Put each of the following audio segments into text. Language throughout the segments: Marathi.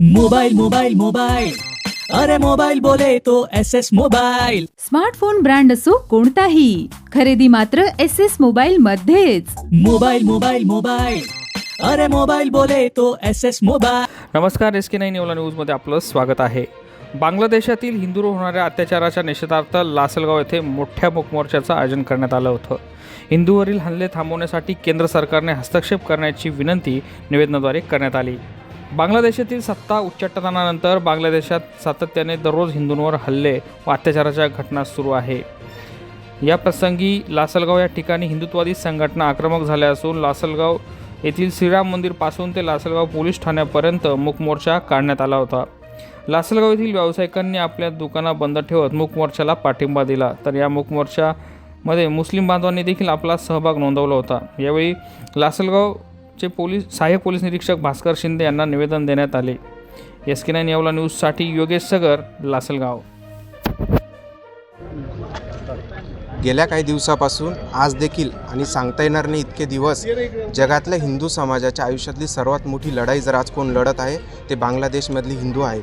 Mobile mobile mobile. अरे मोबाईल बोले तो S S mobile. Smartphone brand असो कोणताही. खरेदी मात्र एस एस मोबाईल मध्येच. Mobile mobile mobile. अरे मोबाईल बोले तो एस एस मोबाईल. नमस्कार एस के नाईन येवला न्यूजमध्ये आपलं स्वागत आहे. बांगलादेशातील हिंदूवर होणाऱ्या अत्याचाराच्या निषेधार्थ लासलगाव येथे मोठ्या मोर्चाचं आयोजन करण्यात आलं होतं. हिंदूवरील हल्ले थांबवण्यासाठी केंद्र सरकारने हस्तक्षेप करण्याची विनंती निवेदनाद्वारे करण्यात आली. बांगलादेशातील सत्ता उच्चाटनानंतर बांगलादेशात सातत्याने दररोज हिंदूंवर हल्ले व अत्याचाराच्या घटना सुरू आहे. या प्रसंगी लासलगाव या ठिकाणी हिंदुत्वादी संघटना आक्रमक झाल्या असून लासलगाव येथील श्रीराम मंदिरपासून ते लासलगाव पोलीस ठाण्यापर्यंत मूकमोर्चा काढण्यात आला होता. लासलगाव येथील व्यावसायिकांनी आपल्या दुकाना बंद ठेवत मूकमोर्चाला पाठिंबा दिला तर या मूकमोर्चामध्ये मुस्लिम बांधवांनी देखील आपला सहभाग नोंदवला होता. यावेळी लासलगाव चे पोलीस सहाय्यक पोलीस निरीक्षक भास्कर शिंदे यांना निवेदन देण्यात आले. एस के नाईन येवला न्यूजसाठी योगेश सगर लासलगाव. गेल्या काही दिवसापासून आज देखील आणि सांगता येणार नाही इतके दिवस जगातल्या हिंदू समाजाच्या आयुष्यातली सर्वात मोठी लढाई जर आज कोण लढत आहे ते बांगलादेशमधले हिंदू आहेत.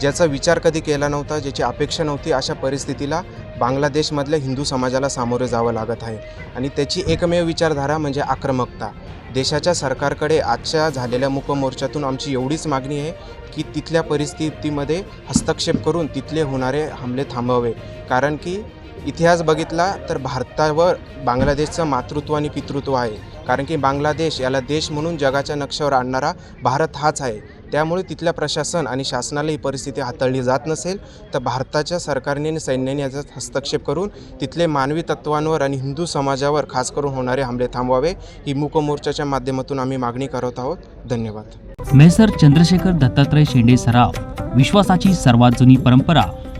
ज्याचा विचार कधी केला नव्हता ज्याची अपेक्षा नव्हती अशा परिस्थितीला बांगलादेशमधल्या हिंदू समाजाला सामोरे जावं लागत आहे. आणि त्याची एकमेव विचारधारा म्हणजे आक्रमकता. देशाच्या सरकारकडे आजच्या झालेल्या मुकमोर्चातून आमची एवढीच मागणी आहे की तिथल्या परिस्थितीमध्ये हस्तक्षेप करून तिथले होणारे हमले थांबवावे. कारण की इतिहास बघितला तर भारतावर बांगलादेशचं मातृत्व आणि पितृत्व आहे. कारण की बांगलादेश याला देश म्हणून जगाच्या नक्षावर आणणारा भारत हाच आहे. त्यामुळे तिथल्या प्रशासन आणि शासनाला ही परिस्थिती हाताळली जात नसेल तर भारताच्या सरकारने आणि सैन्याने याचा हस्तक्षेप करून तिथले मानवी तत्वांवर आणि हिंदू समाजावर खास करून होणारे हमले थांबवावे ही मूकमोर्चाच्या माध्यमातून आम्ही मागणी करत आहोत. धन्यवाद. मेसर चंद्रशेखर दत्तात्रय शेंडे सराव विश्वासाची सर्वात जुनी परंपरा